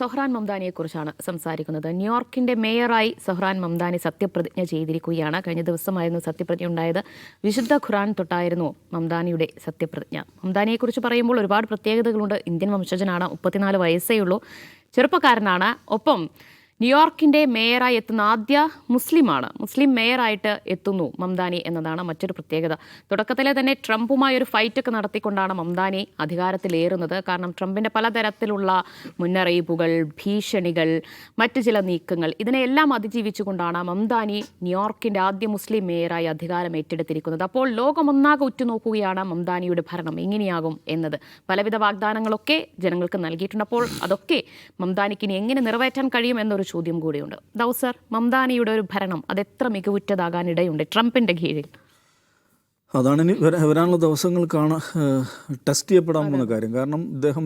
Zohran മംദാനിയെക്കുറിച്ചാണ് സംസാരിക്കുന്നത്. ന്യൂയോർക്കിന്റെ മേയറായി Zohran Mamdani സത്യപ്രതിജ്ഞ ചെയ്തിരിക്കുകയാണ്. കഴിഞ്ഞ ദിവസമായിരുന്നു സത്യപ്രതിജ്ഞ ഉണ്ടായത്. വിശുദ്ധ ഖുറാൻ തൊട്ടായിരുന്നു മംദാനിയുടെ സത്യപ്രതിജ്ഞ. മംദാനിയെക്കുറിച്ച് പറയുമ്പോൾ ഒരുപാട് പ്രത്യേകതകളുണ്ട്. ഇന്ത്യൻ വംശജനാണ് മുപ്പത്തിനാല് വയസ്സേ ഉള്ളൂ. ചെറുപ്പക്കാരനാണ്. ഒപ്പം ന്യൂയോർക്കിന്റെ മേയറായി എത്തുന്ന ആദ്യ മുസ്ലിമാണ്. മുസ്ലിം മേയറായിട്ട് എത്തുന്നു മംദാനി എന്നതാണ് മറ്റൊരു പ്രത്യേകത. തുടക്കത്തിലെ തന്നെ ട്രംപുമായി ഒരു ഫൈറ്റൊക്കെ നടത്തിക്കൊണ്ടാണ് മംദാനി അധികാരത്തിലേറുന്നത്. കാരണം ട്രംപിന്റെ പലതരത്തിലുള്ള മുന്നറിയിപ്പുകൾ ഭീഷണികൾ മറ്റു ചില നീക്കങ്ങൾ ഇതിനെല്ലാം അതിജീവിച്ചുകൊണ്ടാണ് മംദാനി ന്യൂയോർക്കിന്റെ ആദ്യ മുസ്ലിം മേയറായി അധികാരം ഏറ്റെടുത്തിരിക്കുന്നത്. അപ്പോൾ ലോകമൊന്നാകെ ഉറ്റുനോക്കുകയാണ് മംദാനിയുടെ ഭരണം എങ്ങനെയാകും എന്നത്. പലവിധ വാഗ്ദാനങ്ങളൊക്കെ ജനങ്ങൾക്ക് നൽകിയിട്ടുണ്ട്. അപ്പോൾ അതൊക്കെ മംദാനിക്ക് ഇനി എങ്ങനെ നിറവേറ്റാൻ കഴിയും എന്നൊരു ചോദ്യം കൂടിയുണ്ട്. ദൗസർ മംദാനിയുടെ ഒരു ഭരണം അത് എത്ര മികവുറ്റതാകാൻ ഇടയുണ്ട് ട്രംപിന്റെ കീഴിൽ? അതാണ് ഇനി വരാ- വരാനുള്ള ദിവസങ്ങൾ കാണാൻ ടെസ്റ്റ് ചെയ്യപ്പെടാൻ പോകുന്ന കാര്യം. കാരണം ഇദ്ദേഹം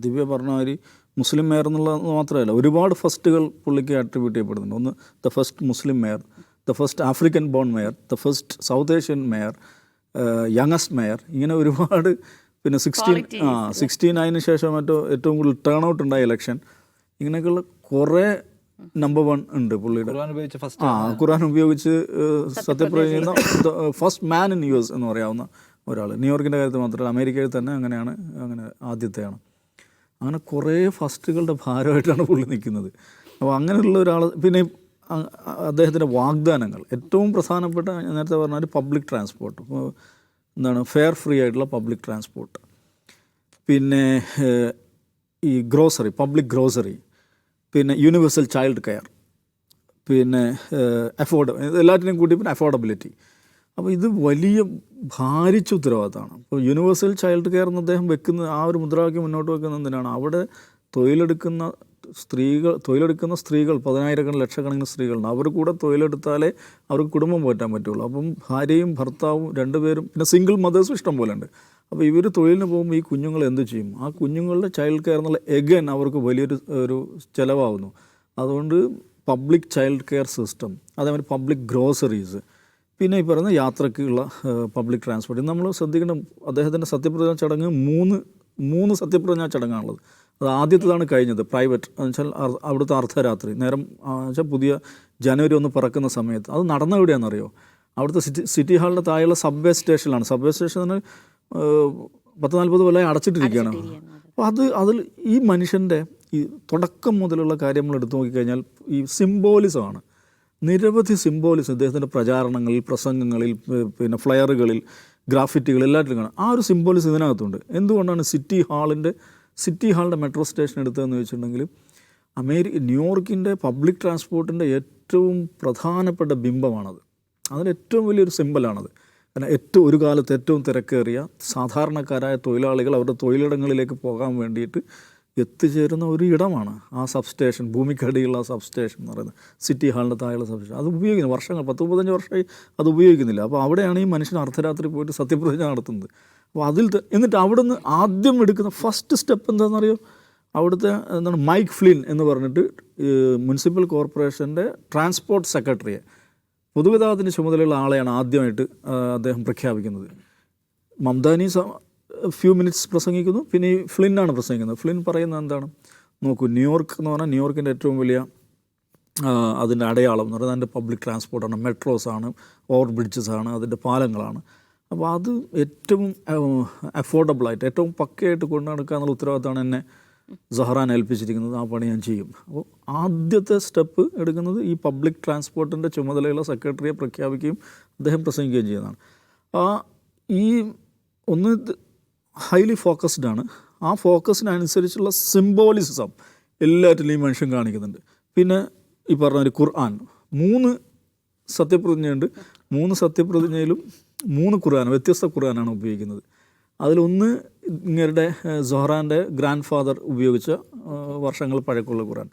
ദിവ്യ പറഞ്ഞമാതിരി മുസ്ലിം മേയർ എന്നുള്ളത് മാത്രമല്ല ഒരുപാട് ഫസ്റ്റുകൾ പുള്ളിക്ക് അട്രിബ്യൂട്ട് ചെയ്യപ്പെടുന്നുണ്ട്. ഒന്ന് the first Muslim mayor the first African born mayor the first South Asian mayor youngest mayor ഇങ്ങനെ ഒരുപാട് പിന്നെ സിക്സ്റ്റീൻ ആ സിക്സ്റ്റി നയന് ശേഷം മറ്റോ ഏറ്റവും കൂടുതൽ ടേൺ ഔട്ട് ഉണ്ടായ ഇലക്ഷൻ ഇങ്ങനെയൊക്കെയുള്ള കുറേ നമ്പർ വൺ ഉണ്ട് പുള്ളിയുടെ. ഖുർആൻ ഉപയോഗിച്ച് ഫസ്റ്റ് ആ ഖുർആൻ ഉപയോഗിച്ച് സത്യപ്രതിജ്ഞ ചെയ്യുന്ന first man in U S എന്ന് പറയാവുന്ന ഒരാൾ ന്യൂയോർക്കിന്റെ കാര്യത്തിൽ മാത്രമല്ല അമേരിക്കയിൽ തന്നെ അങ്ങനെയാണ് അങ്ങനെ ആദ്യത്തെയാണ്. അങ്ങനെ കുറേ ഫസ്റ്റുകളുടെ ഭാരമായിട്ടാണ് പുള്ളി നിൽക്കുന്നത്. അപ്പോൾ അങ്ങനെയുള്ള ഒരാൾ പിന്നെ അദ്ദേഹത്തിന്റെ വാഗ്ദാനങ്ങൾ. ഏറ്റവും പ്രധാനപ്പെട്ട നേരത്തെ പറഞ്ഞ ഒരു പബ്ലിക് ട്രാൻസ്പോർട്ട് എന്താണ് ഫെയർ ഫ്രീ ആയിട്ടുള്ള പബ്ലിക് ട്രാൻസ്പോർട്ട് പിന്നെ ഈ ഗ്രോസറി പബ്ലിക് ഗ്രോസറി പിന്നെ യൂണിവേഴ്സൽ ചൈൽഡ് കെയർ പിന്നെ അഫോർഡ് എല്ലാറ്റിനെയും കൂട്ടി പിന്നെ അഫോർഡബിലിറ്റി അപ്പോൾ ഇത് വലിയ ഭാരിച്ച ഉത്തരവാദിത്തമാണ്. അപ്പോൾ യൂണിവേഴ്സൽ ചൈൽഡ് കെയർ എന്ന് അദ്ദേഹം വെക്കുന്ന ആ ഒരു മുദ്രാവാക്യം മുന്നോട്ട് വെക്കുന്നത് എന്തിനാണ്? അവിടെ തൊഴിലെടുക്കുന്ന സ്ത്രീകൾ തൊഴിലെടുക്കുന്ന സ്ത്രീകൾ പതിനായിരക്കണക്കിന് ലക്ഷക്കണക്കിന് സ്ത്രീകളുണ്ട്. അവർ കൂടെ തൊഴിലെടുത്താലേ അവർക്ക് കുടുംബം പോറ്റാൻ പറ്റുള്ളൂ. അപ്പം ഭാര്യയും ഭർത്താവും രണ്ടുപേരും പിന്നെ സിംഗിൾ മദേഴ്സും ഇഷ്ടം പോലെ ഉണ്ട് അപ്പോൾ ഇവർ തൊഴിലിന് പോകുമ്പോൾ ഈ കുഞ്ഞുങ്ങൾ എന്ത് ചെയ്യും? ആ കുഞ്ഞുങ്ങളുടെ ചൈൽഡ് കെയർ എന്നുള്ള എഗൻ അവർക്ക് വലിയൊരു ഒരു ചിലവാകുന്നു. അതുകൊണ്ട് പബ്ലിക് ചൈൽഡ് കെയർ സിസ്റ്റം അതേമാതിരി പബ്ലിക് ഗ്രോസറീസ് പിന്നെ ഈ പറയുന്ന യാത്രയ്ക്കുള്ള പബ്ലിക് ട്രാൻസ്പോർട്ട് നമ്മൾ ശ്രദ്ധിക്കേണ്ട അദ്ദേഹത്തിന്റെ സത്യപ്രതിജ്ഞ ചടങ്ങ് മൂന്ന് മൂന്ന് സത്യപ്രതിജ്ഞാ ചടങ്ങാണുള്ളത്. അത് ആദ്യത്തേതാണ് കഴിഞ്ഞത് പ്രൈവറ്റ് എന്ന് വെച്ചാൽ അവിടുത്തെ അർദ്ധരാത്രി നേരം വെച്ചാൽ പുതിയ ജനുവരി ഒന്ന് പറക്കുന്ന സമയത്ത്. അത് നടന്ന എവിടെയാണെന്നറിയോ? അവിടുത്തെ സിറ്റി സിറ്റി ഹാളിന്റെ താഴെയുള്ള സബ്വേ സ്റ്റേഷനിലാണ് സബ്വേ സ്റ്റേഷൻ പത്ത് നാൽപ്പത് കൊല്ലമായി അടച്ചിട്ടിരിക്കുകയാണ് അപ്പോൾ അത് അതിൽ ഈ മനുഷ്യന്റെ ഈ തുടക്കം മുതലുള്ള കാര്യങ്ങൾ എടുത്തു നോക്കിക്കഴിഞ്ഞാൽ ഈ സിംബോളിസമാണ് നിരവധി സിംബോളിസം ഇദ്ദേഹത്തിന്റെ പ്രചാരണങ്ങളിൽ പ്രസംഗങ്ങളിൽ പിന്നെ ഫ്ലയറുകളിൽ ഗ്രാഫിറ്റികൾ എല്ലാറ്റിലും കാണാം. ആ ഒരു സിംബോളിസം ഇതിനകത്തുണ്ട്. എന്തുകൊണ്ടാണ് സിറ്റി ഹാളിന്റെ സിറ്റി ഹാളിന്റെ മെട്രോ സ്റ്റേഷൻ എടുത്തതെന്ന് വെച്ചിട്ടുണ്ടെങ്കിൽ അമേരിക്ക ന്യൂയോർക്കിന്റെ പബ്ലിക് ട്രാൻസ്പോർട്ടിന്റെ ഏറ്റവും പ്രധാനപ്പെട്ട ബിംബമാണത്. അതിന് ഏറ്റവും വലിയൊരു സിമ്പലാണത് ഏറ്റവും ഒരു കാലത്ത് ഏറ്റവും തിരക്കേറിയ സാധാരണക്കാരായ തൊഴിലാളികൾ അവരുടെ തൊഴിലിടങ്ങളിലേക്ക് പോകാൻ വേണ്ടിയിട്ട് എത്തിച്ചേരുന്ന ഒരു ഇടമാണ് ആ സബ്സ്റ്റേഷൻ ഭൂമിക്കടിയുള്ള സബ് സ്റ്റേഷൻ എന്ന് പറയുന്നത്. സിറ്റി ഹാളിന്റെ താഴെയുള്ള സബ്സ്റ്റേഷൻ. അത് ഉപയോഗിക്കുന്നു. വർഷങ്ങൾ പത്ത് മുപ്പത്തഞ്ച് വർഷമായി അത് ഉപയോഗിക്കുന്നില്ല. അപ്പോൾ അവിടെയാണ് ഈ മനുഷ്യൻ അർദ്ധരാത്രി പോയിട്ട് സത്യപ്രതിജ്ഞ നടത്തുന്നത്. അപ്പോൾ അതിൽ എന്നിട്ട് അവിടെ നിന്ന് ആദ്യം എടുക്കുന്ന ഫസ്റ്റ് സ്റ്റെപ്പ് എന്താണെന്നറിയോ? അവിടുത്തെ എന്താണ് മൈക്ക് ഫ്ലിൻ എന്ന് പറഞ്ഞിട്ട് മുനിസിപ്പൽ കോർപ്പറേഷന്റെ ട്രാൻസ്പോർട്ട് സെക്രട്ടറിയെ പൊതുഗതാഗതത്തിന് ചുമതലയുള്ള ആളെയാണ് ആദ്യമായിട്ട് അദ്ദേഹം പ്രഖ്യാപിക്കുന്നത്. മംദാനി ഫ്യൂ മിനിറ്റ്സ് പ്രസംഗിക്കുന്നു പിന്നെ ഈ ഫ്ലിന്നാണ് പ്രസംഗിക്കുന്നത്. ഫ്ലിൻ പറയുന്നത് എന്താണ്? നോക്കൂ ന്യൂയോർക്ക് എന്ന് പറഞ്ഞാൽ ന്യൂയോർക്കിന്റെ ഏറ്റവും വലിയ അതിന്റെ അടയാളം എന്ന് പറയുന്നത് അതിന്റെ പബ്ലിക് ട്രാൻസ്പോർട്ടാണ് മെട്രോസാണ് ഓവർ ബ്രിഡ്ജസ് ആണ് അതിന്റെ പാലങ്ങളാണ്. അപ്പോൾ അത് ഏറ്റവും അഫോർഡബിളായിട്ട് ഏറ്റവും പക്കയായിട്ട് കൊണ്ടു നടക്കുക എന്നുള്ള ഉത്തരവാദിത്തമാണ് എന്നെ സഹറാൻ ഏൽപ്പിച്ചിരിക്കുന്നത് ആ പണി ഞാൻ ചെയ്യും. അപ്പോൾ ആദ്യത്തെ സ്റ്റെപ്പ് എടുക്കുന്നത് ഈ പബ്ലിക് ട്രാൻസ്പോർട്ടിന്റെ ചുമതലയുള്ള സെക്രട്ടറിയെ പ്രഖ്യാപിക്കുകയും അദ്ദേഹം പ്രസംഗിക്കുകയും ചെയ്യുന്നതാണ്. ആ ഈ ഒന്ന് ഹൈലി ഫോക്കസ്ഡ് ആണ്. ആ ഫോക്കസിനനുസരിച്ചുള്ള സിംബോളിസം എല്ലാറ്റിലും ഈ മനുഷ്യൻ കാണിക്കുന്നുണ്ട്. പിന്നെ ഈ പറഞ്ഞ ഒരു ഖുർആൻ. മൂന്ന് സത്യപ്രതിജ്ഞയുണ്ട്. മൂന്ന് സത്യപ്രതിജ്ഞയിലും മൂന്ന് ഖുർആൻ വ്യത്യസ്ത ഖുർആനാണ് ഉപയോഗിക്കുന്നത്. അതിലൊന്ന് ഇങ്ങരുടെ സൊഹറാന്റെ ഗ്രാൻഡ് ഫാദർ ഉപയോഗിച്ച വർഷങ്ങൾ പഴക്കമുള്ള ഖുറാൻ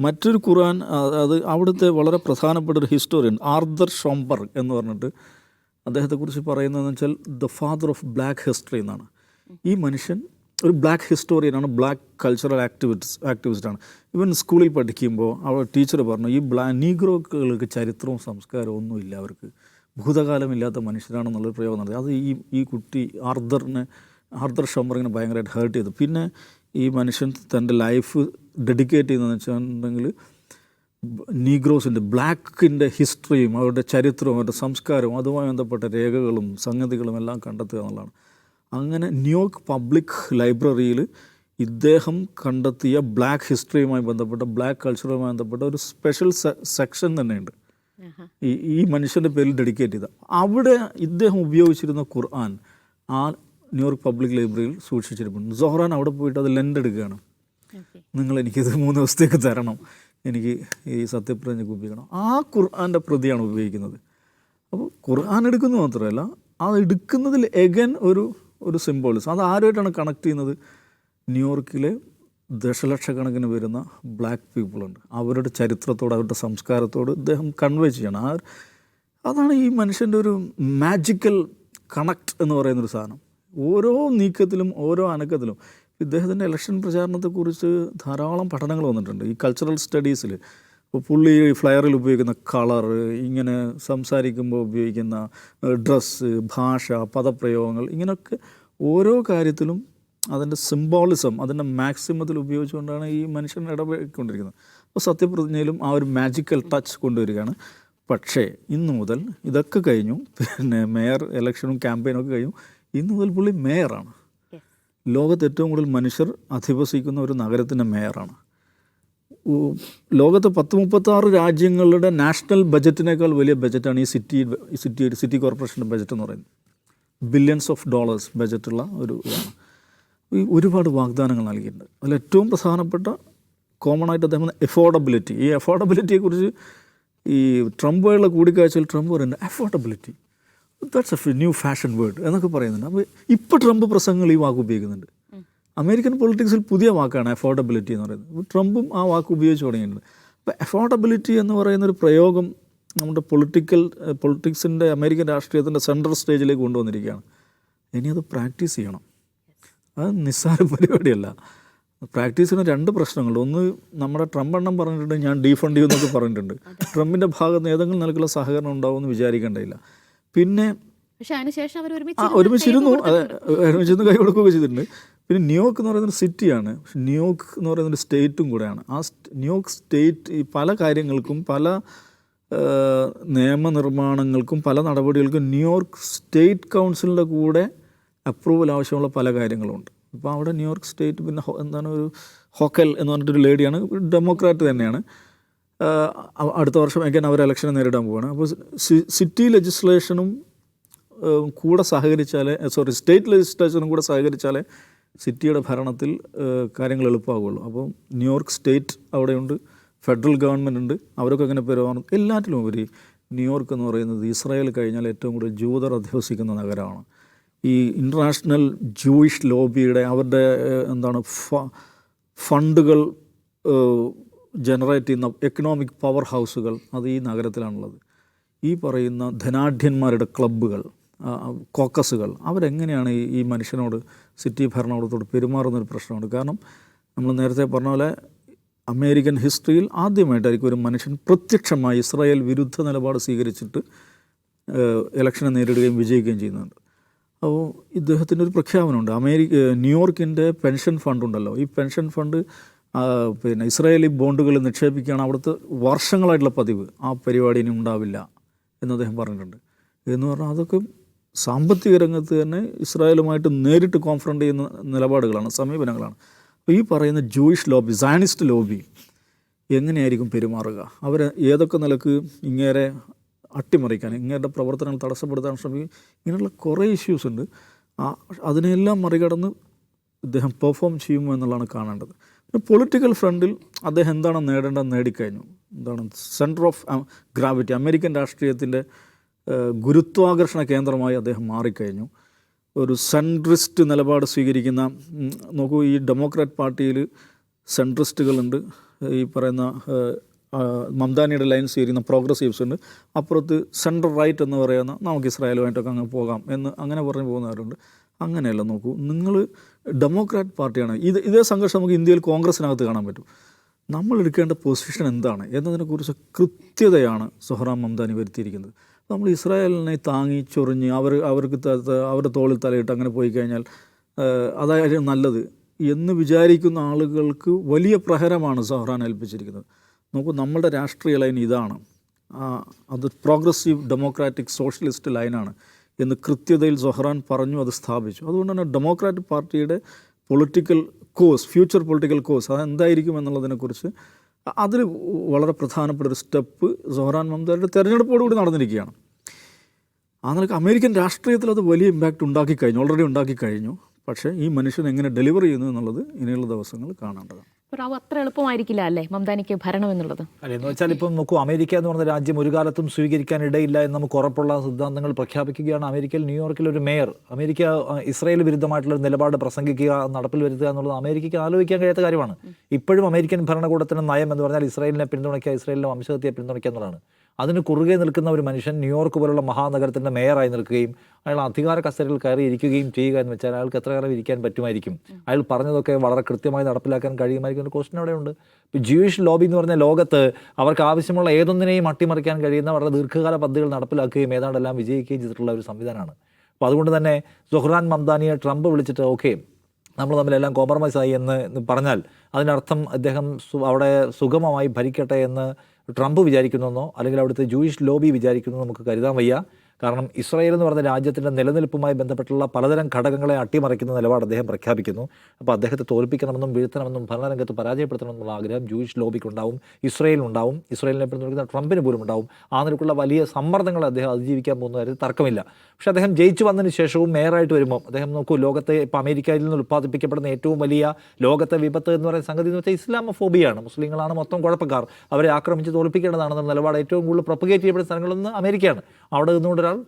മറ്റൊരു ഖുറാൻ അത് അവിടുത്തെ വളരെ പ്രധാനപ്പെട്ട ഒരു ഹിസ്റ്റോറിയൻ ആർദർ ഷോംബർഗ് എന്ന് പറഞ്ഞിട്ട് അദ്ദേഹത്തെക്കുറിച്ച് പറയുന്നതെന്ന് വെച്ചാൽ the father of black history എന്നാണ്. ഈ മനുഷ്യൻ ഒരു ബ്ലാക്ക് ഹിസ്റ്റോറിയനാണ് ബ്ലാക്ക് കൾച്ചറൽ ആക്ടിവിസ്റ്റ് ആക്ടിവിസ്റ്റാണ്. ഇവൻ സ്കൂളിൽ പഠിക്കുമ്പോൾ അവൾ ടീച്ചർ പറഞ്ഞു ഈ ബ്ലാ നീഗ്രോകൾക്ക് ചരിത്രവും സംസ്കാരവും ഒന്നുമില്ല അവർക്ക്. ഭൂതകാലമില്ലാത്ത മനുഷ്യരാണെന്നുള്ളൊരു പ്രയോഗം നടത്തി. അത് ഈ ഈ കുട്ടി ആർദറിനെ ആർദർ ഷോംബറിനെ ഭയങ്കരമായിട്ട് ഹേർട്ട് ചെയ്തു. പിന്നെ ഈ മനുഷ്യൻ തന്റെ ലൈഫ് ഡെഡിക്കേറ്റ് ചെയ്യുന്നതെന്ന് വെച്ചിട്ടുണ്ടെങ്കിൽ നീഗ്രോസിന്റെ ബ്ലാക്കിന്റെ ഹിസ്റ്ററിയും അവരുടെ ചരിത്രവും അവരുടെ സംസ്കാരവും അതുമായി ബന്ധപ്പെട്ട രേഖകളും സംഗതികളും എല്ലാം കണ്ടെത്തുക എന്നുള്ളതാണ്. അങ്ങനെ ന്യൂയോർക്ക് പബ്ലിക് ലൈബ്രറിയിൽ ഇദ്ദേഹം കണ്ടെത്തിയ ബ്ലാക്ക് ഹിസ്റ്ററിയുമായി ബന്ധപ്പെട്ട ബ്ലാക്ക് കൾച്ചറുമായി ബന്ധപ്പെട്ട ഒരു സ്പെഷ്യൽ സെക്ഷൻ തന്നെയുണ്ട്. ഈ ഈ മനുഷ്യന്റെ പേരിൽ ഡെഡിക്കേറ്റ് ചെയ്ത. അവിടെ ഇദ്ദേഹം ഉപയോഗിച്ചിരുന്ന ഖുർആൻ ആ ന്യൂയോർക്ക് പബ്ലിക് ലൈബ്രറിയിൽ സൂക്ഷിച്ചിരിപ്പുണ്ട്. സൊഹറാൻ അവിടെ പോയിട്ട് അത് ലെൻഡ് എടുക്കുകയാണ്. നിങ്ങൾ എനിക്കിത് മൂന്ന് ദിവസത്തേക്ക് തരണം. എനിക്ക് ഈ സത്യപ്രതിജ്ഞ ഉപയോഗിക്കണം ആ ഖുർആാന്റെ പ്രതിയാണ് ഉപയോഗിക്കുന്നത്. അപ്പോൾ ഖുർആൻ എടുക്കുന്നത് മാത്രമല്ല അത് എടുക്കുന്നതിൽ എഗൻ ഒരു ഒരു സിംബോളിസം അത് ആരുമായിട്ടാണ് കണക്ട് ചെയ്യുന്നത്? ന്യൂയോർക്കിലെ ദശലക്ഷക്കണക്കിന് വരുന്ന ബ്ലാക്ക് പീപ്പിളുണ്ട് അവരുടെ ചരിത്രത്തോട് അവരുടെ സംസ്കാരത്തോട് ഇദ്ദേഹം കൺവേ ചെയ്യണം. ആ അതാണ് ഈ മനുഷ്യന്റെ ഒരു മാജിക്കൽ കണക്ട് എന്ന് പറയുന്നൊരു സാധനം. ഓരോ നീക്കത്തിലും ഓരോ അനക്കത്തിലും ഇദ്ദേഹത്തിന്റെ ഇലക്ഷൻ പ്രചാരണത്തെക്കുറിച്ച് ധാരാളം പഠനങ്ങൾ വന്നിട്ടുണ്ട്. ഈ കൾച്ചറൽ സ്റ്റഡീസിൽ ഇപ്പോൾ പുള്ളി ഫ്ലയറിൽ ഉപയോഗിക്കുന്ന കളർ ഇങ്ങനെ സംസാരിക്കുമ്പോൾ ഉപയോഗിക്കുന്ന ഡ്രസ്സ് ഭാഷ പദപ്രയോഗങ്ങൾ ഇങ്ങനെയൊക്കെ ഓരോ കാര്യത്തിലും അതിന്റെ സിംബോളിസം അതിന്റെ മാക്സിമത്തിൽ ഉപയോഗിച്ചുകൊണ്ടാണ് ഈ മനുഷ്യൻ ഇടപെട്ടുകൊണ്ടിരിക്കുന്നത്. അപ്പോൾ സത്യപ്രതിജ്ഞയിലും ആ ഒരു മാജിക്കൽ ടച്ച് കൊണ്ടുവരികയാണ്. പക്ഷേ ഇന്നു മുതൽ ഇതൊക്കെ കഴിഞ്ഞു. പിന്നെ മേയർ ഇലക്ഷനും ക്യാമ്പയിനും ഒക്കെ കഴിഞ്ഞു. ഇന്നു മുതൽ പുള്ളി മേയറാണ്. ലോകത്ത് ഏറ്റവും കൂടുതൽ മനുഷ്യർ അധിവസിക്കുന്ന ഒരു നഗരത്തിന്റെ മേയറാണ്. ലോകത്തെ പത്ത് മുപ്പത്താറ് രാജ്യങ്ങളുടെ നാഷണൽ ബജറ്റിനേക്കാൾ വലിയ ബജറ്റാണ് ഈ സിറ്റി ഈ സിറ്റി സിറ്റി കോർപ്പറേഷന്റെ ബജറ്റ് എന്ന് പറയുന്നത്. ബില്യൺസ് ഓഫ് ഡോളേഴ്സ് ബജറ്റുള്ള ഒരു ഇതാണ്. ഈ ഒരുപാട് വാഗ്ദാനങ്ങൾ നൽകിയിട്ടുണ്ട്. അതിൽ ഏറ്റവും പ്രധാനപ്പെട്ട കോമൺ ആയിട്ട് അദ്ദേഹം എഫോർഡബിലിറ്റി ഈ എഫോർഡബിലിറ്റിയെക്കുറിച്ച് ഈ ട്രംപുമായുള്ള കൂടിക്കാഴ്ചയിൽ ട്രംപ് പറയുന്നുണ്ട് affordability that's a new fashion word എന്നൊക്കെ പറയുന്നുണ്ട്. അപ്പോൾ ഇപ്പോൾ ട്രംപ് പ്രസംഗങ്ങൾ ഈ വാക്ക് ഉപയോഗിക്കുന്നുണ്ട്. അമേരിക്കൻ പൊളിറ്റിക്സിൽ പുതിയ വാക്കാണ് അഫോർഡബിലിറ്റി എന്ന് പറയുന്നത്. അപ്പോൾ ട്രംപും ആ വാക്ക് ഉപയോഗിച്ച് തുടങ്ങിയിട്ടുണ്ട്. അപ്പോൾ അഫോർഡബിലിറ്റി എന്ന് പറയുന്ന ഒരു പ്രയോഗം നമ്മുടെ പൊളിറ്റിക്കൽ പൊളിറ്റിക്സിന്റെ അമേരിക്കൻ രാഷ്ട്രീയത്തിന്റെ സെൻട്രൽ സ്റ്റേജിലേക്ക് കൊണ്ടുവന്നിരിക്കുകയാണ്. ഇനി അത് പ്രാക്ടീസ് ചെയ്യണം. അത് നിസ്സാര പരിപാടിയല്ല. പ്രാക്ടീസിന് രണ്ട് പ്രശ്നങ്ങളുണ്ട്. ഒന്ന് നമ്മുടെ ട്രംപ് എണ്ണം പറഞ്ഞിട്ടുണ്ട് ഞാൻ ഡീഫണ്ട് ചെയ്യുമെന്നൊക്കെ പറഞ്ഞിട്ടുണ്ട്. ട്രംപിന്റെ ഭാഗത്ത് ഏതെങ്കിലും നിലക്കുള്ള സഹകരണം ഉണ്ടാവുമെന്ന് വിചാരിക്കേണ്ടയില്ല പിന്നെ പക്ഷെ അതിനുശേഷം അവർ ഒരുമിച്ച് ഒരുമിച്ചിരുന്നു അതെ ഒരുമിച്ചിരുന്ന് കൈ കൊടുക്കുകയൊക്കെ ചെയ്തിട്ടുണ്ട്. പിന്നെ ന്യൂയോർക്ക് എന്ന് പറയുന്നൊരു സിറ്റിയാണ്. പക്ഷെ ന്യൂയോർക്ക് എന്ന് പറയുന്ന ഒരു സ്റ്റേറ്റും കൂടെയാണ്. ആ ന്യൂയോർക്ക് സ്റ്റേറ്റ് ഈ പല കാര്യങ്ങൾക്കും പല നിയമനിർമ്മാണങ്ങൾക്കും പല നടപടികൾക്കും ന്യൂയോർക്ക് സ്റ്റേറ്റ് കൗൺസിലിന്റെ കൂടെ അപ്രൂവൽ ആവശ്യമുള്ള പല കാര്യങ്ങളുണ്ട്. ഇപ്പോൾ അവിടെ ന്യൂയോർക്ക് സ്റ്റേറ്റ് പിന്നെ എന്താണ് ഒരു ഹൊക്കൽ എന്ന് പറഞ്ഞിട്ടൊരു ലേഡിയാണ്. ഡെമോക്രാറ്റ് തന്നെയാണ്. അടുത്ത വർഷം എങ്ങനെ അവർ ഇലക്ഷനെ നേരിടാൻ പോവുകയാണ് അപ്പോൾ സിറ്റി ലെജിസ്ലേഷനും കൂടെ സഹകരിച്ചാലേ സോറി സ്റ്റേറ്റ് ലെജിസ്ലേഷനും കൂടെ സഹകരിച്ചാലേ സിറ്റിയുടെ ഭരണത്തിൽ കാര്യങ്ങൾ എളുപ്പമാകുള്ളൂ അപ്പോൾ ന്യൂയോർക്ക് സ്റ്റേറ്റ് അവിടെയുണ്ട് ഫെഡറൽ ഗവൺമെന്റ് ഉണ്ട് അവരൊക്കെ അങ്ങനെ പെരുമാറും? എല്ലാറ്റിലും ഉപരി ന്യൂയോർക്ക് എന്ന് പറയുന്നത് ഇസ്രായേൽ കഴിഞ്ഞാൽ ഏറ്റവും കൂടുതൽ ജൂതർ അധിവസിക്കുന്ന നഗരമാണ്. ഈ ഇന്റർനാഷണൽ ജൂയിഷ് ലോബിയുടെ അവരുടെ എന്താണ് ഫണ്ടുകൾ ജനറേറ്റ് ചെയ്യുന്ന എക്കണോമിക് പവർ ഹൗസുകൾ അത് ഈ നഗരത്തിലാണുള്ളത്. ഈ പറയുന്ന ധനാഢ്യന്മാരുടെ ക്ലബ്ബുകൾ കോക്കസുകൾ അവരെങ്ങനെയാണ് ഈ മനുഷ്യനോട് സിറ്റി ഭരണകൂടത്തോട് പെരുമാറുന്നൊരു പ്രശ്നമുണ്ട്. കാരണം നമ്മൾ നേരത്തെ പറഞ്ഞ പോലെ അമേരിക്കൻ ഹിസ്റ്ററിയിൽ ആദ്യമായിട്ടായിരിക്കും ഒരു മനുഷ്യൻ പ്രത്യക്ഷമായി ഇസ്രായേൽ വിരുദ്ധ നിലപാട് സ്വീകരിച്ചിട്ട് ഇലക്ഷനെ നേരിടുകയും വിജയിക്കുകയും ചെയ്യുന്നുണ്ട്. അപ്പോൾ ഇദ്ദേഹത്തിന്റെ ഒരു പ്രഖ്യാപനമുണ്ട്. അമേരിക്ക ന്യൂയോർക്കിന്റെ പെൻഷൻ ഫണ്ട് ഉണ്ടല്ലോ. ഈ പെൻഷൻ ഫണ്ട് പിന്നെ ഇസ്രായേലി ബോണ്ടുകൾ നിക്ഷേപിക്കുകയാണ് അവിടുത്തെ വർഷങ്ങളായിട്ടുള്ള പതിവ്. ആ പരിപാടി ഇനി ഉണ്ടാവില്ല എന്ന് അദ്ദേഹം പറഞ്ഞിട്ടുണ്ട്. എന്ന് പറഞ്ഞാൽ അതൊക്കെ സാമ്പത്തിക രംഗത്ത് തന്നെ ഇസ്രായേലുമായിട്ട് നേരിട്ട് കോൺഫ്രണ്ട് ചെയ്യുന്ന നിലപാടുകളാണ് സമീപനങ്ങളാണ്. അപ്പോൾ ഈ പറയുന്ന ജൂയിഷ് ലോബി സയനിസ്റ്റ് ലോബി എങ്ങനെയായിരിക്കും പെരുമാറുക? അവർ ഏതൊക്കെ നിലയ്ക്ക് ഇങ്ങേരെ അട്ടിമറിക്കാൻ ഇങ്ങേരുടെ പ്രവർത്തനങ്ങൾ തടസ്സപ്പെടുത്താൻ ശ്രമിക്കും? ഇങ്ങനെയുള്ള കുറേ ഇഷ്യൂസ് ഉണ്ട്. അതിനെയെല്ലാം മറികടന്ന് ഇദ്ദേഹം പെർഫോം ചെയ്യുമോ എന്നുള്ളതാണ് കാണേണ്ടത്. പൊളിറ്റിക്കൽ ഫ്രണ്ടിൽ അദ്ദേഹം എന്താണ് നേടേണ്ടത് നേടിക്കഴിഞ്ഞു. എന്താണ് സെന്റർ ഓഫ് ഗ്രാവിറ്റി അമേരിക്കൻ രാഷ്ട്രീയത്തിന്റെ ഗുരുത്വാകർഷണ കേന്ദ്രമായി അദ്ദേഹം മാറിക്കഴിഞ്ഞു. ഒരു സെൻട്രിസ്റ്റ് നിലപാട് സ്വീകരിക്കുന്ന നോക്കൂ ഈ ഡെമോക്രാറ്റ് പാർട്ടിയിൽ സെൻട്രിസ്റ്റുകളുണ്ട് ഈ പറയുന്ന മംദാനിയുടെ ലൈൻ സ്വീകരിക്കുന്ന പ്രോഗ്രസീവ്സ് ഉണ്ട്. അപ്പുറത്ത് സെൻട്രൽ റൈറ്റ് എന്ന് പറയുന്ന നമുക്ക് ഇസ്രായേലുമായിട്ടൊക്കെ അങ്ങ് പോകാം എന്ന് അങ്ങനെ പറഞ്ഞു പോകുന്നവരുണ്ട്. അങ്ങനെയല്ല നോക്കൂ. നിങ്ങൾ ഡെമോക്രാറ്റ് പാർട്ടിയാണ്. ഇത് ഇതേ സംഘർഷം നമുക്ക് ഇന്ത്യയിൽ കോൺഗ്രസിനകത്ത് കാണാൻ പറ്റും. നമ്മൾ എടുക്കേണ്ട പൊസിഷൻ എന്താണ്? എന്നതിനെക്കുറിച്ച് കൃത്യതയാണ് സുഹറാം മംദാനി വരുത്തിയിരിക്കുന്നത്. നമ്മൾ ഇസ്രായേലിനെ താങ്ങി ചൊറിഞ്ഞ് അവർ അവർക്ക് അവരുടെ തോളിൽ തലയിട്ട് അങ്ങനെ പോയി കഴിഞ്ഞാൽ അതായത് നല്ലത് എന്ന് വിചാരിക്കുന്ന ആളുകൾക്ക് വലിയ പ്രഹരമാണ് സഹ്റാൻ ഏൽപ്പിച്ചിരിക്കുന്നത്. നോക്കൂ നമ്മളുടെ രാഷ്ട്രീയ ലൈൻ ഇതാണ്. അത് പ്രോഗ്രസീവ് ഡെമോക്രാറ്റിക് സോഷ്യലിസ്റ്റ് ലൈനാണ്. എന്ന് കൃത്യതയിൽ സൊഹ്റാൻ പറഞ്ഞു അത് സ്ഥാപിച്ചു. അതുകൊണ്ട് തന്നെ ഡെമോക്രാറ്റിക് പാർട്ടിയുടെ political course future political course അത് എന്തായിരിക്കും എന്നുള്ളതിനെക്കുറിച്ച് അതിൽ വളരെ പ്രധാനപ്പെട്ട ഒരു സ്റ്റെപ്പ് സൊഹ്റാൻ മമതയുടെ തെരഞ്ഞെടുപ്പോടുകൂടി നടന്നിരിക്കുകയാണ്. ആ നിലയ്ക്ക് അമേരിക്കൻ രാഷ്ട്രീയത്തിൽ അത് വലിയ ഇമ്പാക്റ്റ് ഉണ്ടാക്കി കഴിഞ്ഞു ഓൾറെഡി ഉണ്ടാക്കി കഴിഞ്ഞു. പക്ഷേ ഈ മനുഷ്യൻ എങ്ങനെ ഡെലിവർ ചെയ്യുന്നു എന്നുള്ളത് ഇനിയുള്ള ദിവസങ്ങൾ കാണേണ്ടതാണ്. അത്ര എളുപ്പമായിരിക്കില്ല അല്ലേ? മംതാനിക്ക് ഭരണം എന്നുള്ളത്. അല്ല എന്ന് വെച്ചാൽ ഇപ്പം നോക്കൂ അമേരിക്ക എന്ന് പറഞ്ഞ രാജ്യം ഒരു കാലത്തും സ്വീകരിക്കാൻ ഇടയില്ല എന്ന് നമുക്ക് ഉറപ്പുള്ള സിദ്ധാന്തങ്ങൾ പ്രഖ്യാപിക്കുകയാണ് അമേരിക്കയിൽ. ന്യൂയോർക്കിൽ ഒരു മേയർ അമേരിക്ക ഇസ്രയേൽ വിരുദ്ധമായിട്ടുള്ള നിലപാട് പ്രസംഗിക്കുക നടപ്പിൽ വരുത്തുക എന്നുള്ളത് അമേരിക്കയ്ക്ക് ആലോചിക്കാൻ കഴിയാത്ത കാര്യമാണ്. ഇപ്പോഴും അമേരിക്കൻ ഭരണകൂടത്തിന് നയം എന്ന് പറഞ്ഞാൽ ഇസ്രായേലിനെ പിന്തുണയ്ക്കുക ഇസ്രയേലിനെ വംശഹത്യെ പിന്തുണയ്ക്കുക എന്നുള്ളതാണ്. അതിന് കുറുകെ നിൽക്കുന്ന ഒരു മനുഷ്യൻ ന്യൂയോർക്ക് പോലുള്ള മഹാനഗരത്തിന്റെ മേയറായി നിൽക്കുകയും അയാൾ അധികാര കസേരയിൽ കയറി ഇരിക്കുകയും ചെയ്യുക എന്ന് വെച്ചാൽ അയാൾക്ക് എത്ര കാലം ഇരിക്കാൻ പറ്റുമായിരിക്കും. അയാൾ പറഞ്ഞതൊക്കെ വളരെ കൃത്യമായി നടപ്പിലാക്കാൻ കഴിയുമായിരിക്കും. ഒരു ക്വസ്റ്റൻ അവിടെയുണ്ട്. ഇപ്പോൾ ജൂയിഷ് ലോബി എന്ന് പറഞ്ഞ ലോകത്ത് അവർക്ക് ആവശ്യമുള്ള ഏതൊന്നിനെയും അട്ടിമറിക്കാൻ കഴിയുന്ന വളരെ ദീർഘകാല പദ്ധതികൾ നടപ്പിലാക്കുകയും ഏതാണ്ടെല്ലാം വിജയിക്കുകയും ചെയ്തിട്ടുള്ള ഒരു സംവിധാനമാണ്. അപ്പോൾ അതുകൊണ്ട് തന്നെ സുഹ്റാൻ മംദാനിയെ ട്രംപ് വിളിച്ചിട്ട് ഓക്കെ നമ്മൾ തമ്മിലെല്ലാം കോംപ്രമൈസ് ആയി എന്ന് എന്ന് പറഞ്ഞാൽ അതിനർത്ഥം അദ്ദേഹം അവിടെ സുഗമമായി ഭരിക്കട്ടെ എന്ന് ട്രംപ് വിചാരിക്കുന്നെന്നോ അല്ലെങ്കിൽ അവിടുത്തെ ജൂയിഷ് ലോബി വിചാരിക്കുന്നു നമുക്ക് കരുതാൻ വയ്യ. കാരണം ഇസ്രായേൽ എന്ന് പറഞ്ഞ രാജ്യത്തിന്റെ നിലനിൽപ്പുമായി ബന്ധപ്പെട്ടുള്ള പലതരം ഘടകങ്ങളെ അട്ടിമറിക്കുന്ന നിലപാട് അദ്ദേഹം പ്രഖ്യാപിക്കുന്നു. അപ്പോൾ അദ്ദേഹത്തെ തോൽപ്പിക്കണമെന്നും വീഴ്ത്തണമെന്നും ഭരണരംഗത്ത് പരാജയപ്പെടുത്തണമെന്നുള്ള ആഗ്രഹം ജൂയിഷ് ലോബിക്കുണ്ടാവും ഇസ്രായേലിനുണ്ടാവും ഇസ്രായേലിനെ പിന്തുണയ്ക്കുന്ന ട്രംപിന് പോലും ഉണ്ടാവും. ആ നിലക്കുള്ള വലിയ സമ്മർദ്ദങ്ങളെ അദ്ദേഹം അതിജീവിക്കാൻ പോകുന്ന കാര്യത്തിൽ തർക്കമില്ല. പക്ഷേ അദ്ദേഹം ജയിച്ചു വന്നതിന് ശേഷവും മേയറായിട്ട് വരുമ്പോൾ അദ്ദേഹം നോക്കൂ ലോകത്തെ ഇപ്പോൾ അമേരിക്കയിൽ നിന്ന് ഉൽപ്പാദിപ്പിക്കപ്പെടുന്ന ഏറ്റവും വലിയ ലോകത്തെ വിപത്ത് എന്ന് പറയുന്ന സംഗതി എന്ന് വെച്ചാൽ ഇസ്ലാമോഫോബിയാണ്. മുസ്ലിങ്ങളാണ് മൊത്തം കുഴപ്പക്കാർ. അവരെ ആക്രമിച്ച് തോൽപ്പിക്കേണ്ടതാണെന്ന നിലപാട് ഏറ്റവും കൂടുതൽ പ്രൊപ്പഗേറ്റ് ചെയ്യപ്പെടുന്ന സ്ഥലങ്ങളൊന്ന് അമേരിക്കയാണ്. അവിടെ നിന്നുകൊണ്ട് ഒരാൾ.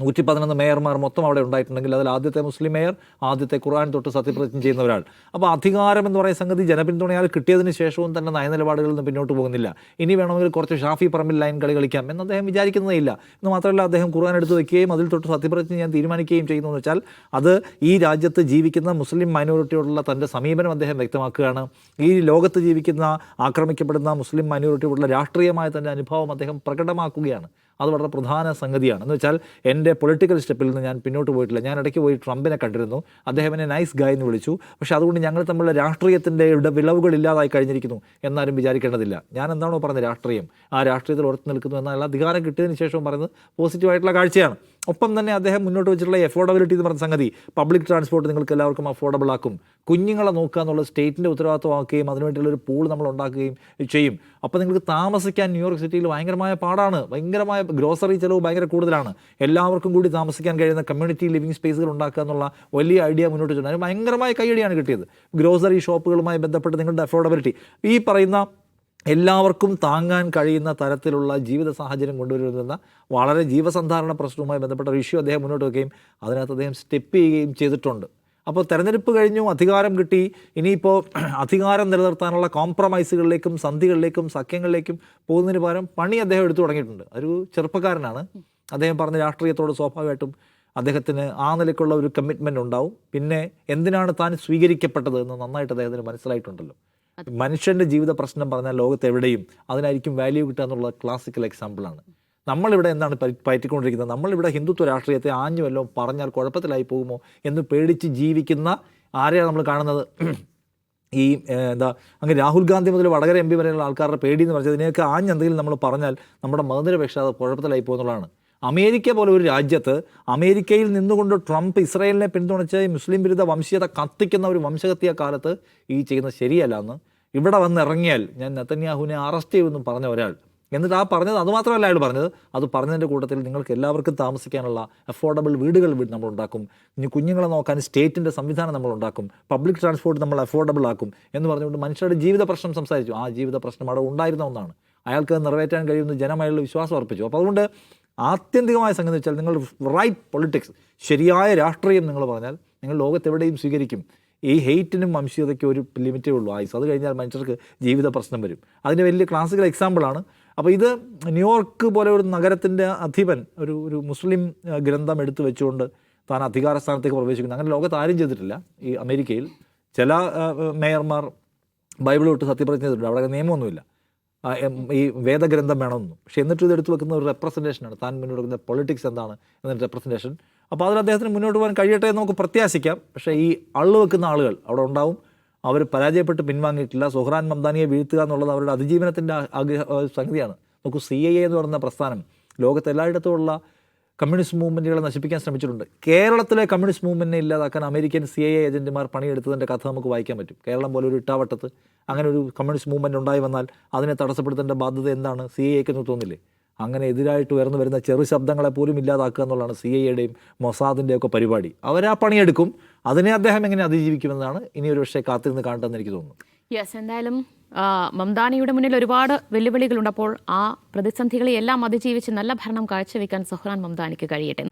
നൂറ്റി പതിനൊന്ന് മേയർമാർ മൊത്തം അവിടെ ഉണ്ടായിട്ടുണ്ടെങ്കിൽ അതിൽ ആദ്യത്തെ മുസ്ലിം മേയർ ആദ്യത്തെ ഖുർആൻ തൊട്ട് സത്യപ്രതിജ്ഞ ചെയ്യുന്ന ഒരാൾ അപ്പോൾ അധികാരം എന്ന് പറയുന്ന സംഗതി ജനപിന്തുണയാൽ കിട്ടിയതിന് ശേഷവും തന്നെ നയനിലപാടുകളിൽ നിന്ന് പിന്നോട്ട് പോകുന്നില്ല. ഇനി വേണമെങ്കിൽ കുറച്ച് ഷാഫി പറമ്പിൽ ലൈൻ കളി കളിക്കാം എന്ന് അദ്ദേഹം വിചാരിക്കുന്നതേ ഇല്ല. എന്ന് മാത്രമല്ല അദ്ദേഹം ഖുർആൻ എടുത്ത് വെക്കുകയും അതിൽ തൊട്ട് സത്യപ്രതിജ്ഞ ഞാൻ തീരുമാനിക്കുകയും ചെയ്യുന്നു എന്ന് വെച്ചാൽ അത് ഈ രാജ്യത്ത് ജീവിക്കുന്ന മുസ്ലിം മൈനോറിറ്റിയോടുള്ള തന്റെ സമീപനം അദ്ദേഹം വ്യക്തമാക്കുകയാണ്. ഈ ലോകത്ത് ജീവിക്കുന്ന ആക്രമിക്കപ്പെടുന്ന മുസ്ലിം മൈനോറിറ്റിയോടുള്ള രാഷ്ട്രീയമായ തന്റെ അനുഭവം അദ്ദേഹം പ്രകടമാക്കുകയാണ്. അത് വളരെ പ്രധാന സംഗതിയാണ്. എന്ന് വെച്ചാൽ എന്റെ പൊളിറ്റിക്കൽ സ്റ്റെപ്പിൽ നിന്ന് ഞാൻ പിന്നോട്ട് പോയിട്ടില്ല. ഞാൻ ഇടയ്ക്ക് പോയി ട്രംപിനെ കണ്ടിരുന്നു. അദ്ദേഹം എന്നെ നൈസ് ഗായ് എന്ന് വിളിച്ചു. പക്ഷേ അതുകൊണ്ട് ഞങ്ങൾ തമ്മിലുള്ള രാഷ്ട്രീയത്തിന്റെ വിളവുകൾ ഇല്ലാതായി കഴിഞ്ഞിരിക്കുന്നു എന്നാരും വിചാരിക്കേണ്ടതില്ല. ഞാൻ എന്താണോ പറഞ്ഞത് രാഷ്ട്രീയം. ആ രാഷ്ട്രീയത്തിൽ ഉറച്ചു നിൽക്കുന്നു എന്നാൽ അധികാരം കിട്ടിയതിന് ശേഷവും പറയുന്നത് പോസിറ്റീവായിട്ടുള്ള കാഴ്ചയാണ്. ഒപ്പം തന്നെ അദ്ദേഹം മുന്നോട്ട് വെച്ചിട്ടുള്ള എഫോർഡബിലിറ്റി എന്ന് പറഞ്ഞ സംഗതി പബ്ലിക് ട്രാൻസ്പോർട്ട് നിങ്ങൾക്ക് എല്ലാവർക്കും അഫോർഡബിൾ ആക്കും. കുഞ്ഞുങ്ങളെ നോക്കുക എന്നുള്ള സ്റ്റേറ്റിന്റെ ഉത്തരവാദിത്വമാക്കുകയും അതിനുവേണ്ടിയുള്ള ഒരു പൂൾ നമ്മൾ ഉണ്ടാക്കുകയും ചെയ്യും. അപ്പോൾ നിങ്ങൾക്ക് താമസിക്കാൻ ന്യൂയോർക്ക് സിറ്റിയിൽ ഭയങ്കരമായ പാടാണ്. ഭയങ്കരമായ ഗ്രോസറി ചിലവ് ഭയങ്കര കൂടുതലാണ്. എല്ലാവർക്കും കൂടി താമസിക്കാൻ കഴിയുന്ന കമ്മ്യൂണിറ്റി ലിവിങ് സ്പേസുകൾ ഉണ്ടാക്കുക എന്നുള്ള വലിയ ഐഡിയ മുന്നോട്ട് വെച്ചിട്ടുണ്ട്. അതിന് ഭയങ്കരമായ കൈയടിയാണ് കിട്ടിയത്. ഗ്രോസറി ഷോപ്പുകളുമായി ബന്ധപ്പെട്ട് നിങ്ങളുടെ അഫോർഡബിലിറ്റി ഈ പറയുന്ന എല്ലാവർക്കും താങ്ങാൻ കഴിയുന്ന തരത്തിലുള്ള ജീവിത സാഹചര്യം കൊണ്ടുവരുന്ന വളരെ ജീവസന്ധാരണ പ്രശ്നവുമായി ബന്ധപ്പെട്ട ഒരു ഇഷ്യൂ അദ്ദേഹം മുന്നോട്ട് വയ്ക്കുകയും അതിനകത്ത് അദ്ദേഹം സ്റ്റെപ്പ് ചെയ്യുകയും ചെയ്തിട്ടുണ്ട്. അപ്പോൾ തെരഞ്ഞെടുപ്പ് കഴിഞ്ഞു അധികാരം കിട്ടി. ഇനിയിപ്പോൾ അധികാരം നിലനിർത്താനുള്ള കോംപ്രമൈസുകളിലേക്കും സന്ധികളിലേക്കും സഖ്യങ്ങളിലേക്കും പോകുന്നതിന് പകരം പണി അദ്ദേഹം എടുത്തു തുടങ്ങിയിട്ടുണ്ട്. ഒരു ചെറുപ്പക്കാരനാണ്. അദ്ദേഹം പറഞ്ഞ രാഷ്ട്രീയത്തോട് സ്വാഭാവികമായിട്ടും അദ്ദേഹത്തിന് ആ നിലയ്ക്കുള്ള ഒരു കമ്മിറ്റ്മെന്റ് ഉണ്ടാവും. പിന്നെ എന്തിനാണ് താൻ സ്വീകരിക്കപ്പെട്ടത് എന്ന് നന്നായിട്ട് അദ്ദേഹത്തിന് മനസ്സിലായിട്ടുണ്ടല്ലോ. മനുഷ്യന്റെ ജീവിത പ്രശ്നം പറഞ്ഞാൽ ലോകത്ത് എവിടെയും അതിനായിരിക്കും വാല്യൂ കിട്ടുക എന്നുള്ള ക്ലാസിക്കൽ എക്സാമ്പിളാണ് നമ്മളിവിടെ എന്താണ് പറ്റിക്കൊണ്ടിരിക്കുന്നത്? നമ്മളിവിടെ ഹിന്ദുത്വ രാഷ്ട്രീയത്തെ ആഞ്ഞു വല്ലതും പറഞ്ഞാൽ കുഴപ്പത്തിലായി പോകുമോ എന്ന് പേടിച്ച് ജീവിക്കുന്ന ആരെയാണ് നമ്മൾ കാണുന്നത്? ഈ എന്താ അങ്ങനെ രാഹുൽ ഗാന്ധി മുതൽ വടകര എം പി വരെയുള്ള ആൾക്കാരുടെ പേടി എന്ന് പറഞ്ഞാൽ ഇതിനെയൊക്കെ ആഞ്ഞെന്തെങ്കിലും നമ്മൾ പറഞ്ഞാൽ നമ്മുടെ മതനിരപേക്ഷ അത് കുഴപ്പത്തിലായി പോകുന്നുള്ളതാണ് അമേരിക്ക പോലെ ഒരു രാജ്യത്ത് അമേരിക്കയിൽ നിന്നുകൊണ്ട് ട്രംപ് ഇസ്രായേലിനെ പിന്തുണച്ച് മുസ്ലിം വിരുദ്ധ വംശീയത കത്തിക്കുന്ന ഒരു വംശഹത്യ കാലത്ത് ഈ ചെയ്യുന്നത് ശരിയല്ല എന്ന് ഇവിടെ വന്നിറങ്ങിയാൽ ഞാൻ നെത്തന്യാഹുവിനെ അറസ്റ്റ് ചെയ്യുമെന്ന് പറഞ്ഞ ഒരാൾ. എന്നിട്ട് ആ പറഞ്ഞത് അതുമാത്രമല്ല അയാൾ പറഞ്ഞത്. അത് പറഞ്ഞതിന്റെ കൂട്ടത്തിൽ നിങ്ങൾക്ക് എല്ലാവർക്കും താമസിക്കാനുള്ള അഫോർഡബിൾ വീടുകൾ നമ്മൾ ഉണ്ടാക്കും. ഇനി കുഞ്ഞുങ്ങളെ നോക്കാൻ സ്റ്റേറ്റിന്റെ സംവിധാനം നമ്മൾ ഉണ്ടാക്കും. പബ്ലിക് ട്രാൻസ്പോർട്ട് നമ്മൾ അഫോർഡബിൾ ആക്കും എന്ന് പറഞ്ഞുകൊണ്ട് മനുഷ്യരുടെ ജീവിത പ്രശ്നം സംസാരിച്ചു. ആ ജീവിത പ്രശ്നം അവിടെ ഉണ്ടായിരുന്ന ഒന്നാണ്. അയാൾക്ക് നിറവേറ്റാൻ കഴിയുന്ന ജനം അയാളുടെ വിശ്വാസം അർപ്പിച്ചു അപ്പോൾ അതുകൊണ്ട് ആത്യന്തികമായ സംഗതി വെച്ചാൽ നിങ്ങൾ റൈറ്റ് പൊളിറ്റിക്സ് ശരിയായ രാഷ്ട്രീയം നിങ്ങൾ പറഞ്ഞാൽ നിങ്ങൾ ലോകത്തെവിടെയും സ്വീകരിക്കും. ഈ ഹെയ്റ്റിനും വംശീയതയ്ക്കും ഒരു ലിമിറ്റേ ഉള്ളൂ. ആയുസ്. അത് കഴിഞ്ഞാൽ മനുഷ്യർക്ക് ജീവിത പ്രശ്നം വരും. അതിന് വലിയ ക്ലാസിക്കൽ എക്സാമ്പിളാണ് അപ്പോൾ ഇത് ന്യൂയോർക്ക് പോലെ ഒരു നഗരത്തിന്റെ അധിപൻ ഒരു ഒരു മുസ്ലിം ഗ്രന്ഥം എടുത്തു വെച്ചുകൊണ്ട് താൻ അധികാര സ്ഥാനത്തേക്ക് പ്രവേശിക്കുന്നു. അങ്ങനെ ലോകത്ത് ആരും ചെയ്തിട്ടില്ല ഈ അമേരിക്കയിൽ. ചില മേയർമാർ ബൈബിൾ വിട്ട് സത്യപ്രതിജ്ഞ ചെയ്തിട്ടുണ്ട്. അവിടെ നിയമമൊന്നുമില്ല. ഈ വേദഗ്രന്ഥം വേണമെന്നും. പക്ഷെ എന്നിട്ട് ഇത് എടുത്തു വെക്കുന്ന ഒരു റെപ്രസെന്റേഷനാണ് താൻ മുന്നോട്ട് വെക്കുന്ന പൊളിറ്റിക്സ് എന്താണ് എന്നൊരു റെപ്രസെന്റേഷൻ അപ്പോൾ അതിൽ അദ്ദേഹത്തിന് മുന്നോട്ട് പോകാൻ കഴിയട്ടെ എന്ന് നമുക്ക് പ്രത്യാശിക്കാം. പക്ഷേ ഈ അള്ളു വെക്കുന്ന ആളുകൾ അവിടെ ഉണ്ടാവും. അവർ പരാജയപ്പെട്ട് പിൻവാങ്ങിയിട്ടില്ല. സുഹ്റാൻ മംദാനിയെ വീഴ്ത്തുക എന്നുള്ളത് അവരുടെ അതിജീവനത്തിന്റെ ആഗ്രഹ സംഗതിയാണ്. നമുക്ക് സി ഐ എ എന്ന് പറയുന്ന പ്രസ്ഥാനം ലോകത്ത് എല്ലായിടത്തുമുള്ള കമ്മ്യൂണിസ്റ്റ് മൂവ്മെന്റുകളെ നശിപ്പിക്കാൻ ശ്രമിച്ചിട്ടുണ്ട്. കേരളത്തിലെ കമ്മ്യൂണിസ്റ്റ് മൂവ്മെന്റിനെ ഇല്ലാതാക്കാൻ അമേരിക്കൻ സി ഐ ഏജന്റുമാർ പണിയെടുത്തതിന്റെ കഥ നമുക്ക് വായിക്കാൻ പറ്റും. കേരളം പോലെ ഒരു ഇട്ടാവട്ടത്ത് അങ്ങനെ ഒരു കമ്മ്യൂണിസ്റ്റ് മൂവ്മെന്റ് ഉണ്ടായി വന്നാൽ അതിനെ തടസ്സപ്പെടുത്തേണ്ട ബാധ്യത എന്താണ്? സി ഐ എന്ന് തോന്നില്ലേ? അങ്ങനെ എതിരായിട്ട് ഉയർന്നു വരുന്ന ചെറു ശബ്ദങ്ങളെ പോലും ഇല്ലാതാക്കുക എന്നുള്ളതാണ് സി ഐയുടെയും എയുടെയും മൊസാദിന്റെയും ഒക്കെ പരിപാടി. അവരാ പണിയെടുക്കും അതിനെ അദ്ദേഹം എങ്ങനെ അതിജീവിക്കുമെന്നാണ് ഇനി ഒരു പക്ഷേ കാത്തിരുന്ന് കാണട്ടെന്ന് എനിക്ക് തോന്നുന്നു. യെസ് എന്തായാലും മംദാനിയുടെ മുന്നിൽ ഒരുപാട് വെല്ലുവിളികളുണ്ട്. അപ്പോൾ ആ പ്രതിസന്ധികളെ എല്ലാം അതിജീവിച്ച് നല്ല ഭരണം കാഴ്ചവെക്കാൻ സൊഹ്റാൻ മംദാനിക്ക് കഴിയട്ടെ.